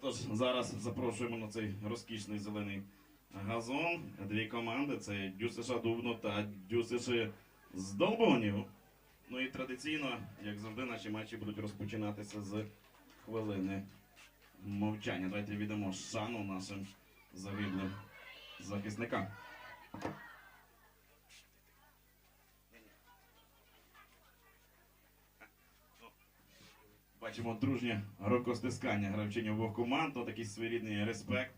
Отож, зараз запрошуємо на цей розкішний зелений газон. Дві команди це Дюсиша Дубно та Дюсиші з Долбонів. Ну і традиційно, як завжди, наші матчі будуть розпочинатися з хвилини мовчання. Давайте віддамо шану нашим загиблим захисникам. Бачимо дружнє рукостискання гравчині обох команд, ну такий своєрідний респект.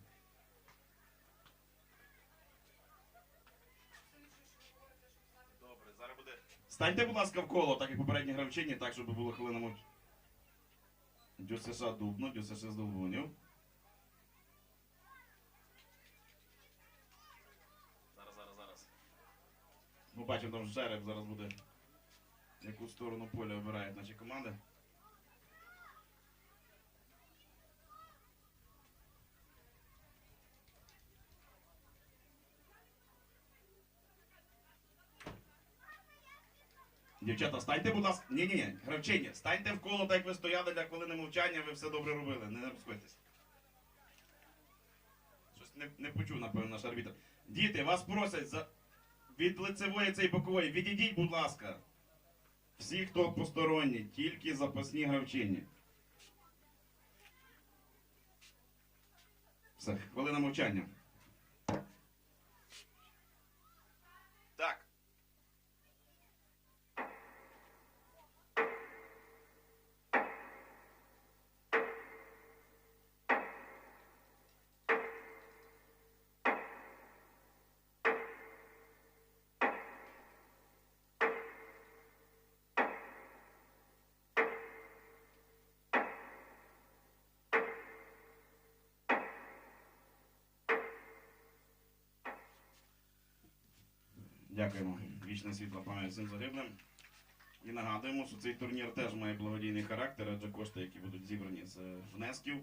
Добре, зараз буде. Станьте, будь ласка, в коло, так як попередні гравчині, так, щоб було хвилина мовчання. Дюсиша Дубно, Дюсиша з Долбунів. Зараз, зараз, зараз. Ми бачимо, там жереб зараз буде. Яку сторону поля обирають наші команди. Дівчата, станьте, будь ласка. Ні, ні, ні, гравчині, станьте в коло, так як ви стояли для хвилини мовчання, ви все добре робили. Не розходьтесь. Щось не, не почув, напевно, наш арбітр. Діти, вас просять за... від лицевої цієї бокової. Відійдіть, будь ласка. Всі, хто посторонні, тільки запасні гравчині. Все, хвилина мовчання. Дякуємо. Вічне світло пам'ять всім загиблим. І нагадуємо, що цей турнір теж має благодійний характер, адже кошти, які будуть зібрані з внесків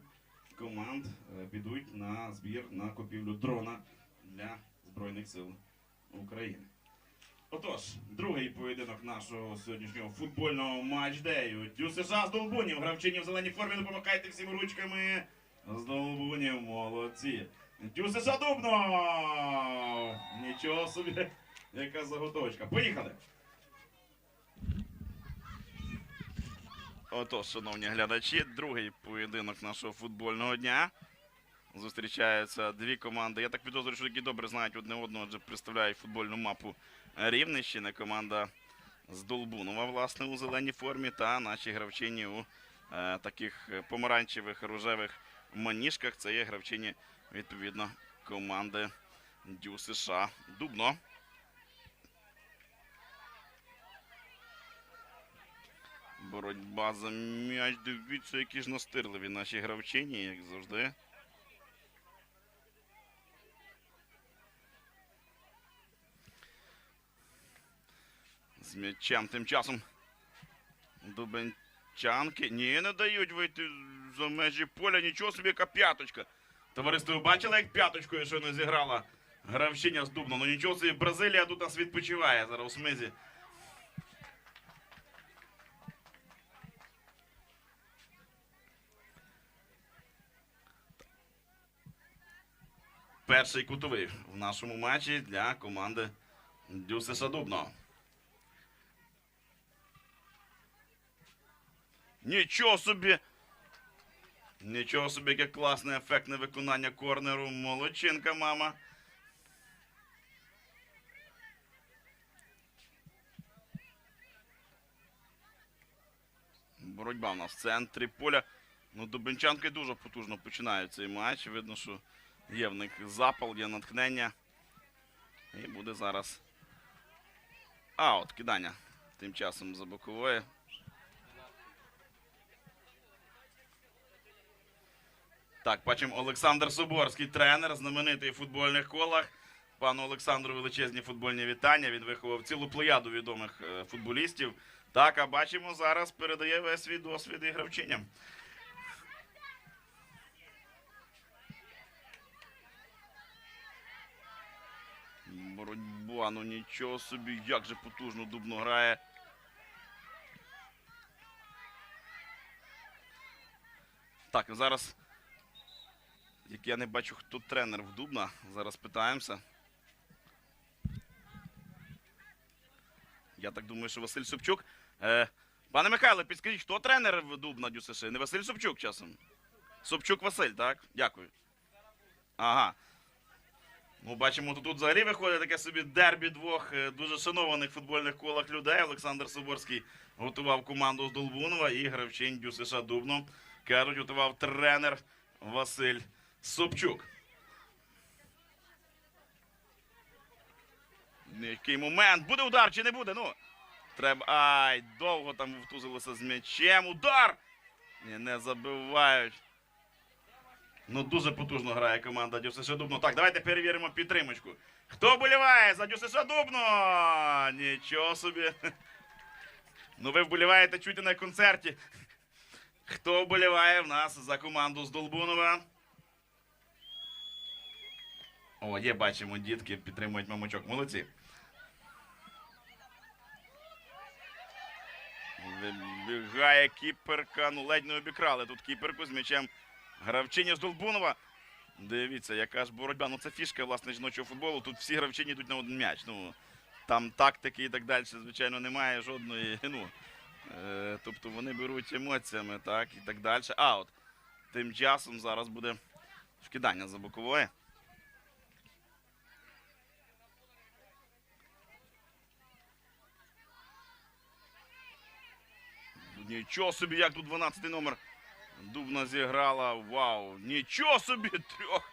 команд, е, підуть на збір на купівлю дрона для Збройних сил України. Отож, другий поєдинок нашого сьогоднішнього футбольного матчдею. Дюсиша з Долбунів, гравчині в зеленій формі, допомагайте всіма ручками. З Долбунів, молодці. Дюсиша Дубно! Нічого собі, яка заготовочка. Поїхали! Отож, шановні глядачі, другий поєдинок нашого футбольного дня. Зустрічаються дві команди. Я так підозрюю, що які добре знають одне одного, адже представляють футбольну мапу Рівненщини. Команда з Долбунова, власне, у зеленій формі, та наші гравчині у е, таких помаранчевих рожевих маніжках. Це є гравчині, відповідно, команди Дю США Дубно. Боротьба за м'яч. Дивіться, які ж настирливі наші гравчині, як завжди. З м'ячем тим часом. Дубенчанки. Ні, не дають вийти за межі поля. Нічого собі, яка п'яточка. Товариство, ви бачили, як п'яточкою щойно зіграла гравчиня з Дубно? Ну нічого собі, Бразилія тут нас відпочиває зараз у смизі. Перший кутовий в нашому матчі для команди Дюсиша Дубно. Нічого собі! Нічого собі, яке класне ефектне виконання корнеру. Молодчинка, мама. Боротьба у нас в центрі поля. Ну, Дубенчанки дуже потужно починають цей матч. Видно, що є в них запал, є натхнення. І буде зараз аут кидання. Тим часом за бокової. Так, бачимо Олександр Соборський, тренер, знаменитий в футбольних колах. Пану Олександру величезні футбольні вітання. Він виховав цілу плеяду відомих е, футболістів. Так, а бачимо, зараз передає весь свій досвід і гравчиням. Боротьба, ну нічого собі, як же потужно дубно грає. Так, зараз Тільки я не бачу, хто тренер в Дубна. Зараз питаємося. Я так думаю, що Василь Собчук. Е, пане Михайло, підскажіть, хто тренер в Дубна ДЮСШ? Не Василь Собчук часом? Собчук Василь, так? Дякую. Ага. Ну, бачимо, то тут взагалі виходить таке собі дербі двох е, дуже шанованих футбольних колах людей. Олександр Соборський готував команду з Долбунова і гравчин ДЮСШ Дубно. Кажуть, готував тренер Василь Собчук. Який момент. Буде удар чи не буде? Ну. Треба. Ай, довго там втузилося з м'ячем. Удар! Не забивають. Ну, дуже потужно грає команда ДЮСШ Дубно. Так, давайте перевіримо підтримочку. Хто боліває за ДЮСШ Дубно? Нічого собі. Ну, ви вболіваєте чути на концерті. Хто вболіває в нас за команду з Долбунова? О, є, бачимо, дітки підтримують мамочок. Молодці. Вибігає кіперка. Ну, ледь не обікрали тут кіперку з м'ячем гравчиня з Долбунова. Дивіться, яка ж боротьба. Ну це фішка власне жіночого футболу. Тут всі гравчині йдуть на один м'яч. Ну там тактики і так далі, звичайно, немає жодної. Ну, е, тобто вони беруть емоціями, так, і так далі. А от тим часом зараз буде вкидання за бокової. Нічого собі, як тут 12 номер. Дубна зіграла. Вау! Нічого собі! Трьох!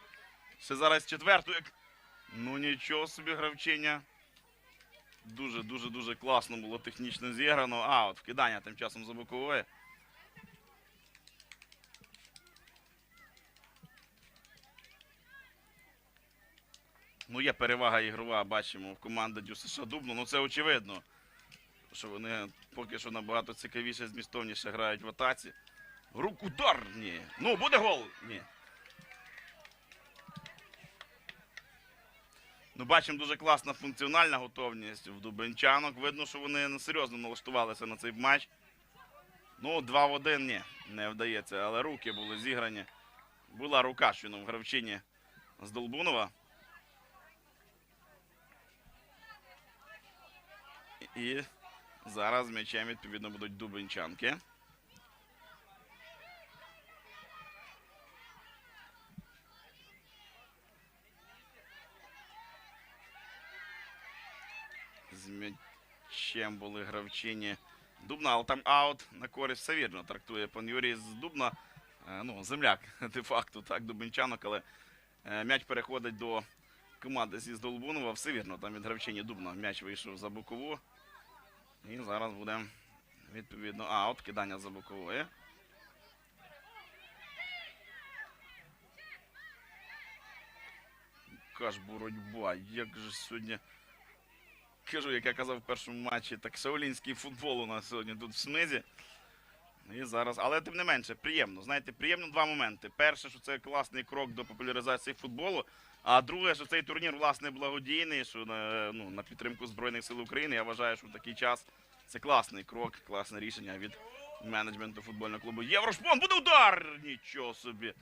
Ще зараз четверту. Як... Ну нічого собі гравчиня. Дуже, дуже, дуже класно було технічно зіграно. А, от вкидання тим часом за бокової. Ну, є перевага ігрова, бачимо, в команди ДЮСШ Дубно. Ну це очевидно. Що вони поки що набагато цікавіше, змістовніше грають в атаці. Рук удар! Ні. Ну, буде гол! Ні. Ну, бачимо дуже класна функціональна готовність в дубенчанок. Видно, що вони серйозно налаштувалися на цей матч. Ну, 2 в 1 ні, не вдається. Але руки були зіграні. Була рука щойно в гравчині з Долбунова. І зараз м'ячем відповідно будуть дубенчанки. З м'ячем були гравчині Дубна, але там аут на користь все вірно трактує пан Юрій з Дубна. Е, Ну, земляк, де-факто, так, Дубенчанок, але е, м'яч переходить до команди зі Здолбунова. Все вірно, там від гравчині Дубна м'яч вийшов за бокову. І зараз буде відповідно аут, кидання за бокової. Яка ж боротьба, як же сьогодні. Кажу, як я казав в першому матчі, так шаолінський футбол у нас сьогодні тут в смизі. І зараз, але тим не менше, приємно. Знаєте, приємно два моменти. Перше, що це класний крок до популяризації футболу. А друге, що цей турнір власне благодійний, що на, ну, на підтримку Збройних сил України. Я вважаю, що в такий час це класний крок, класне рішення від менеджменту футбольного клубу. Єврошпон буде удар! Нічого собі.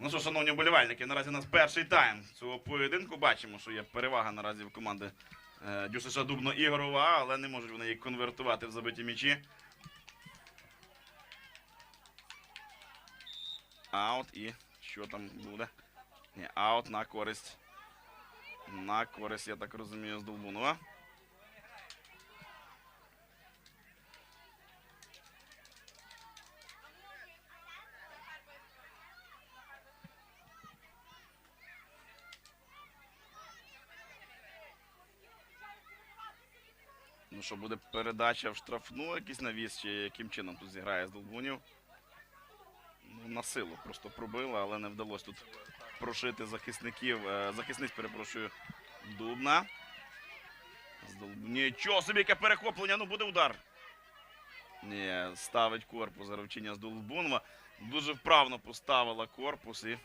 Ну що, шановні вболівальники, наразі у нас перший тайм цього поєдинку. Бачимо, що є перевага наразі в команди е, ДЮСШ Дубно ігрова, але не можуть вони її конвертувати в забиті м'ячі. Аут і що там буде? Ні, аут на користь. На користь, я так розумію, з Долбунова. Ну що, буде передача в штрафну, якийсь навіс, чи яким чином тут зіграє з Долбунів. Ну, на силу просто пробили, але не вдалося тут прошити захисників. е, Захисниць, перепрошую, Дубна. Нічого собі, яке перехоплення, ну буде удар. Ні, ставить корпус гравчиня з Долбунова. Дуже вправно поставила корпус і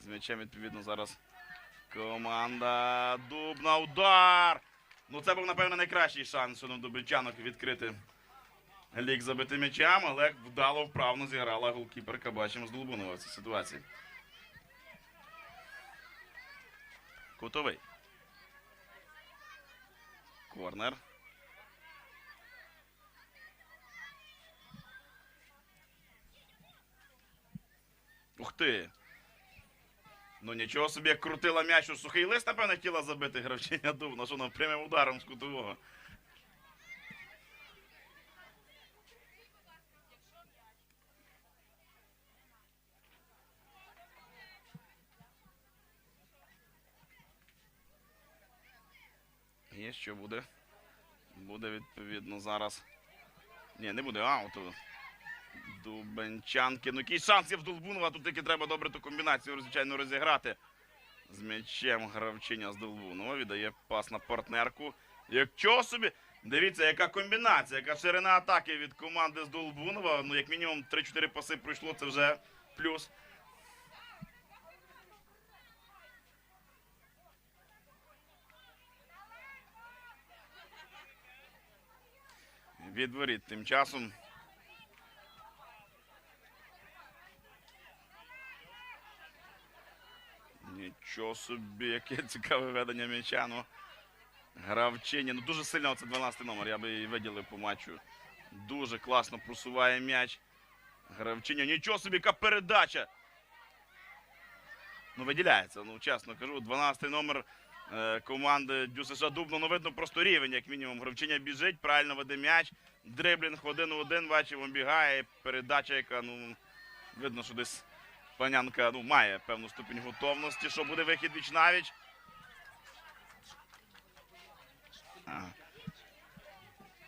з м'ячем, відповідно, зараз команда Дубна. Удар! Ну, це був, напевно, найкращий шанс щодо Дубельчанок відкрити лік забити м'ячам, але вдало вправно зіграла голкіперка, бачимо з в цій ситуації. Кутовий. Корнер. Ух ти! Ну нічого собі, як крутила м'яч у сухий лист, напевно, хотіла забити гравчиня Дубна, що вона прямим ударом з кутового. Є що буде? Буде відповідно зараз. Ні, не буде ауту. Дубенчанки. Ну який шанс є в Долбунова, тут тільки треба добре ту комбінацію, звичайно, розіграти. З м'ячем гравчиня з Долбунова віддає пас на партнерку. Якщо собі. Дивіться, яка комбінація, яка ширина атаки від команди з Долбунова. Ну, як мінімум 3-4 паси пройшло, це вже плюс. Від воріт тим часом. Нічого собі, яке цікаве ведення м'яча. Ну, гравчині. Ну дуже сильно це 12-й номер. Я би її виділив по матчу. Дуже класно просуває м'яч. Гравчиня. Нічого собі, яка передача. Ну, виділяється. Ну, чесно кажу, 12-й номер е, команди ДЮСШ Дубно. Ну, видно просто рівень, як мінімум. Гравчиня біжить, правильно веде м'яч. Дриблінг один у один, бачив, обігає. Передача, яка, ну, видно, що десь панянка ну, має певну ступінь готовності, що буде вихід віч навіч.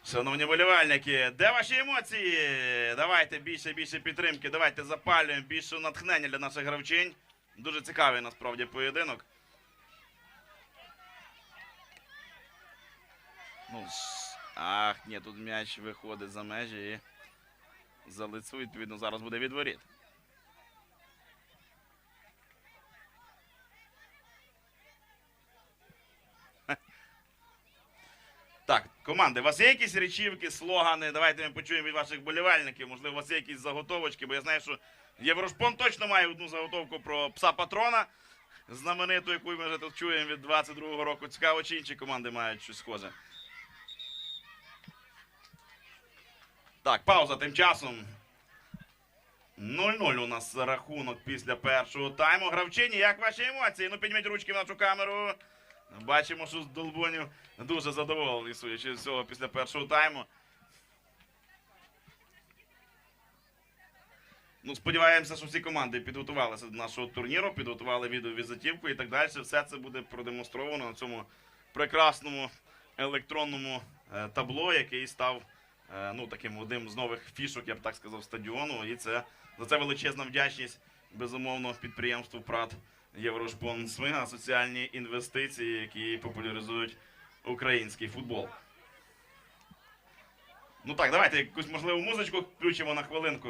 Шановні болівальники, де ваші емоції? Давайте більше, більше підтримки, давайте запалюємо, більше натхнення для наших гравчинь. Дуже цікавий насправді поєдинок. Ну, ах, ні, тут м'яч виходить за межі і за лицю, відповідно, зараз буде відворіт. Так, команди, у вас є якісь речівки, слогани? Давайте ми почуємо від ваших болівальників. Можливо, у вас є якісь заготовочки, бо я знаю, що Єврошпон точно має одну заготовку про пса патрона, знамениту, яку ми вже тут чуємо від 22-го року. Цікаво, чи інші команди мають щось схоже. Так, пауза тим часом. 0-0 у нас рахунок після першого тайму. Гравчині, як ваші емоції? Ну, підніміть ручки в нашу камеру. Бачимо, що Долбонів дуже задоволений, судячи з цього, після першого тайму. Ну, сподіваємося, що всі команди підготувалися до нашого турніру, підготували відеовізитівку і так далі. Все це буде продемонстровано на цьому прекрасному електронному е, табло, який став е, ну, таким одним з нових фішок, я б так сказав, стадіону. І це за це величезна вдячність, безумовно, підприємству ПРАТ Єврошпон Свига, соціальні інвестиції, які популяризують український футбол. Ну так, давайте якусь можливу музичку включимо на хвилинку.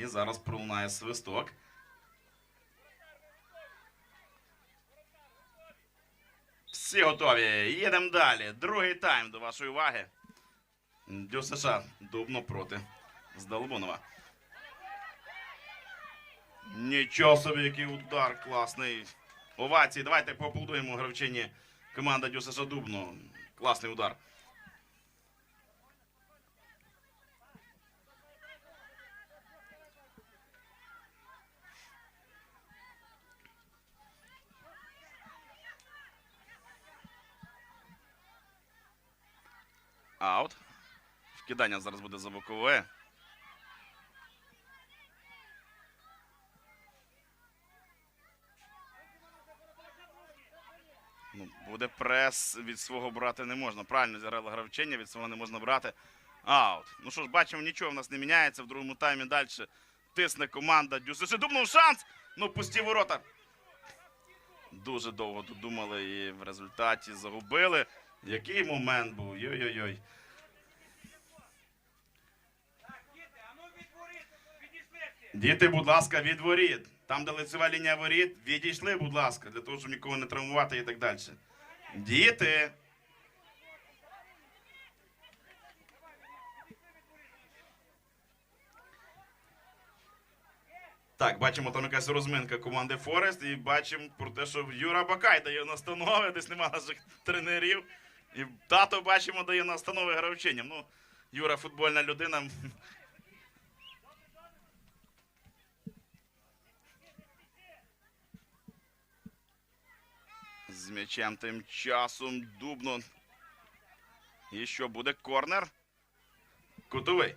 І зараз пролунає свисток. Всі готові. Їдемо далі. Другий тайм до вашої уваги. Дю США дубно проти Здолбунова. Нічого собі, який удар класний. Овації. Давайте поаплодуємо гравчині команда Дю США Дубно. Класний удар. Аут. Вкидання зараз буде за бокове. Ну, буде прес від свого брати не можна. Правильно зіграла гравчиня, від свого не можна брати. Аут. Ну що ж, бачимо, нічого в нас не міняється. В другому таймі далі тисне команда Дюсиши. Дубнув шанс. Ну, пусті ворота. Дуже довго тут думали і в результаті загубили. Який момент був? Йой-йой-йой. Діти, будь ласка, від воріт. Там, де лицева лінія воріт, відійшли, будь ласка, для того, щоб нікого не травмувати і так далі. Діти. Так, бачимо там якась розминка команди Форест, і бачимо про те, що Юра Бакай дає настанови, десь нема наших тренерів. І тато бачимо дає настанови гравчиням. Ну, Юра футбольна людина. З м'ячем тим часом дубно. І що буде корнер? Кутовий.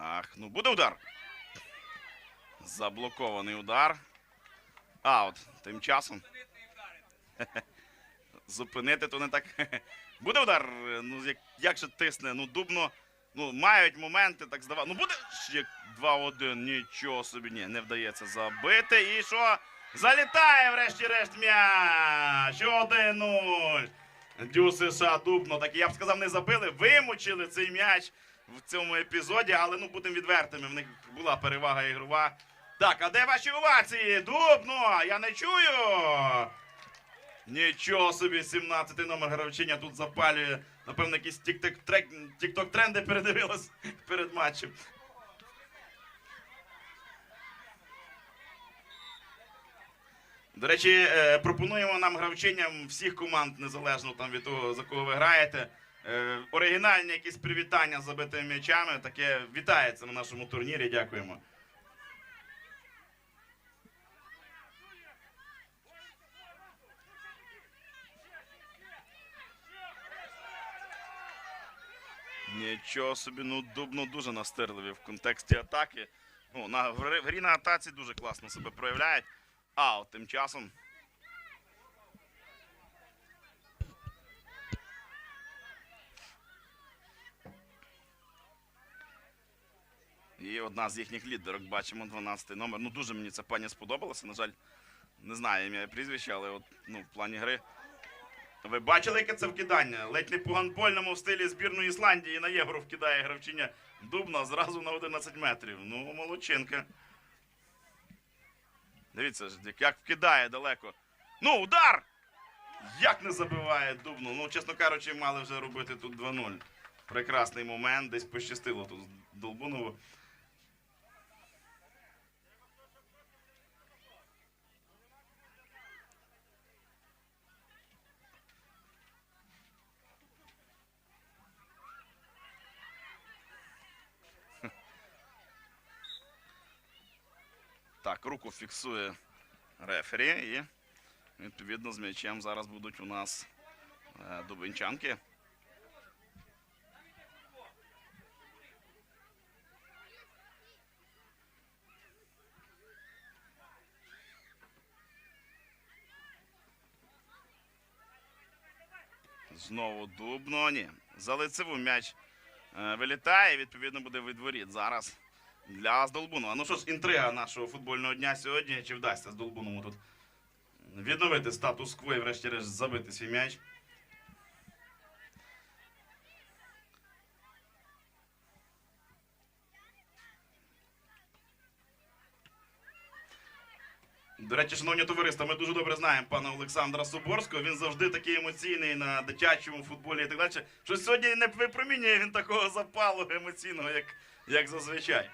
Ах, ну буде удар. Заблокований удар. Аут. Тим часом. Зупинити то не так. Буде удар. Ну, як, як же тисне? Ну, дубно. Ну, мають моменти, так здавати. Ну буде ще 2-1. Нічого собі. Ні, не вдається забити. І що? Залітає, врешті-решт, м'яч. 1-0. Дю США Дубно. Так я б сказав, не забили. Вимучили цей м'яч в цьому епізоді, але ну будемо відвертими. В них була перевага ігрова. Так, а де ваші овації? Дубно! Я не чую. Нічого собі, 17-й номер гравчиня тут запалює. Напевно, якісь тік-ток тренди передивилась перед матчем. До речі, е, пропонуємо нам гравчиням всіх команд, незалежно там від того, за кого ви граєте. Е, Оригінальні якісь привітання з забитими м'ячами. Таке вітається на нашому турнірі. Дякуємо. Нічого собі, ну дубно дуже настирливі в контексті атаки. Ну, на, в грі на атаці дуже класно себе проявляють. А от тим часом. І одна з їхніх лідерок, бачимо, 12-й номер. Ну, дуже мені ця пані сподобалася. На жаль, не знаю ім'я і прізвище, але от, ну, в плані гри. Ви бачили, яке це вкидання? Ледь не по гандбольному в стилі збірної Ісландії на євро вкидає гравчиня Дубна зразу на 11 метрів. Ну, молодчинка. Дивіться, як вкидає далеко. Ну, удар! Як не забиває Дубну. Ну, чесно кажучи, мали вже робити тут 2-0. Прекрасний момент, десь пощастило тут Долбунову. Так, фіксує рефері і відповідно з м'ячем зараз будуть у нас е, дубинчанки. Знову дубно. За лицеву м'яч е, вилітає, відповідно буде від воріт. Зараз для Здолбунова. Ну що ж, інтрига нашого футбольного дня сьогодні. Чи вдасться Здолбунову тут відновити статус-кво і врешті-решт забити свій м'яч? До речі, шановні товариства, ми дуже добре знаємо пана Олександра Соборського. Він завжди такий емоційний на дитячому футболі і так далі. Що сьогодні не випромінює він такого запалу емоційного, як, як зазвичай.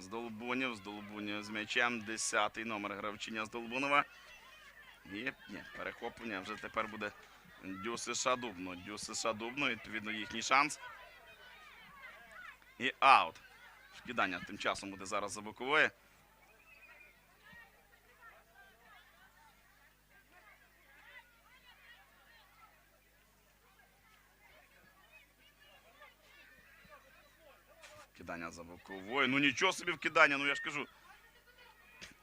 Здолбунів, Здолбунів з м'ячем. Десятий номер гравчиня Здолбунова. І ні, перехоплення вже тепер буде Дюсиша Дубно. Дюсиша Дубно, відповідно, їхній шанс. І аут. Шкидання тим часом буде зараз за бокової. Кидання за боковою. Ну нічого собі вкидання, ну я ж кажу.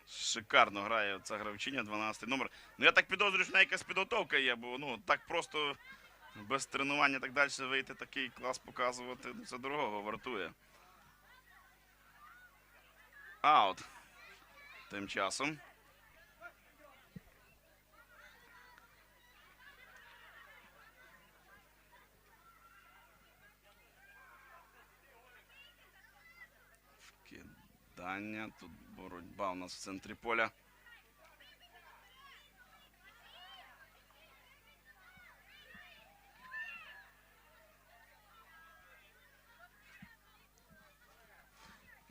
Шикарно грає ця гравчиня, 12 номер. Ну я так підозрюю, що на якась підготовка є, бо ну так просто без тренування так далі вийти такий клас показувати. ну, Це дорогого вартує. Аут. Тим часом. Кидання. Тут боротьба у нас в центрі поля.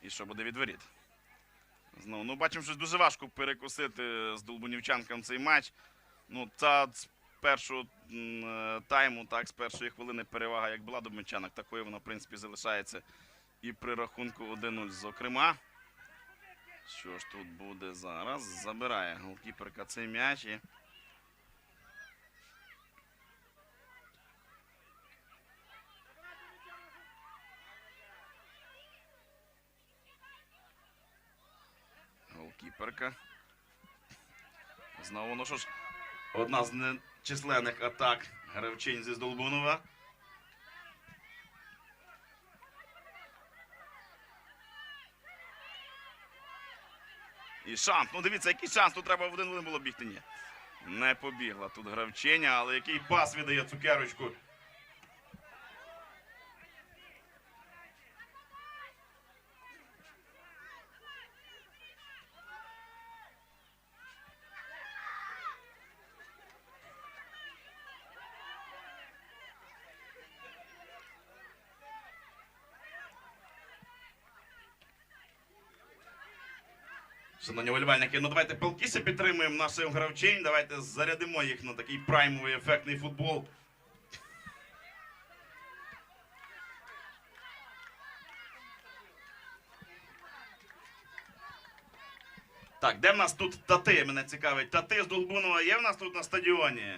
І що буде від воріт? Знову, ну бачимо, що дуже важко перекусити з долбунівчанкам цей матч. Ну, та з першого е, тайму, так, з першої хвилини перевага, як була дубнівчанок, такою вона, в принципі, залишається і при рахунку 1-0, зокрема. Що ж тут буде зараз? Забирає голкіперка цей м'яч і. Голкіперка. Знову, ну що ж, одна з нечисленних атак гравчинь зі Здолбунова. І шанс. Ну дивіться, який шанс. Тут треба в один один було бігти. Ні. Не побігла тут гравчиня, але який пас віддає цукерочку. Шановні вболівальники, ну давайте палкіся підтримуємо наших гравчинь. Давайте зарядимо їх на такий праймовий ефектний футбол. Так, де в нас тут тати? Мене цікавить. Тати з Долбунова є в нас тут на стадіоні?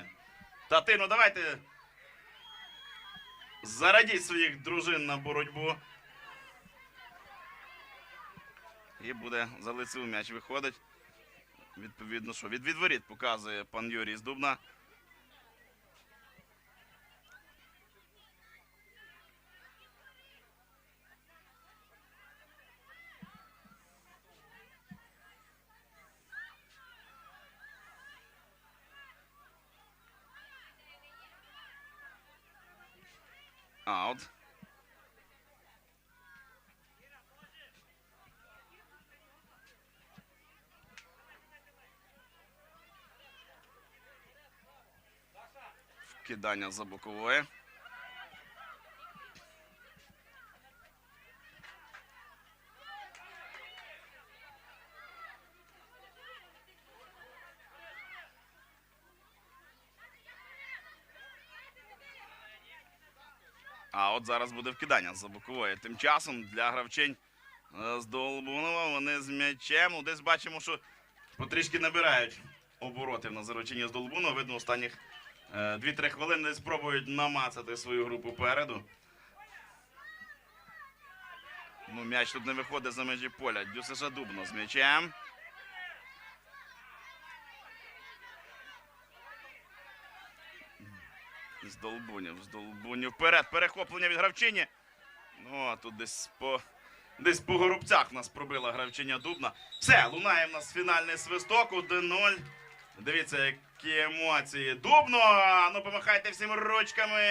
Тати, ну давайте. Зарадіть своїх дружин на боротьбу. І буде за лицеву м'яч виходить. Відповідно, що від відворіт показує пан Юрій з Дубна. Аут. Кидання за бокової. А от зараз буде вкидання за бокової. Тим часом для гравчинь е, з Долбунова вони з м'ячем. Десь бачимо, що потрішки набирають обороти на заручині з Долбунова. Видно, останніх 2-3 хвилини спробують намацати свою групу переду. Ну, м'яч тут не виходить за межі поля. Дюсиша Дубно з м'ячем. З долбунів, з долбунів. Вперед, перехоплення від гравчині. Ну, а тут десь по. Десь по горобцях нас пробила гравчиня Дубна. Все, лунає в нас фінальний свисток 1-0. Дивіться, які емоції. Дубно! Ну помахайте всім ручками.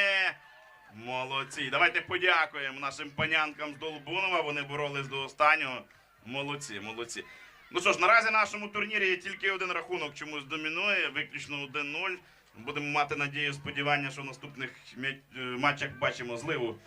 Молодці. Давайте подякуємо нашим панянкам з Долбунова. Вони боролись до останнього. Молодці, молодці. Ну що ж, наразі нашому турнірі тільки один рахунок чомусь домінує, виключно 1-0. Будемо мати надію, сподівання, що в наступних е, матчах бачимо зливу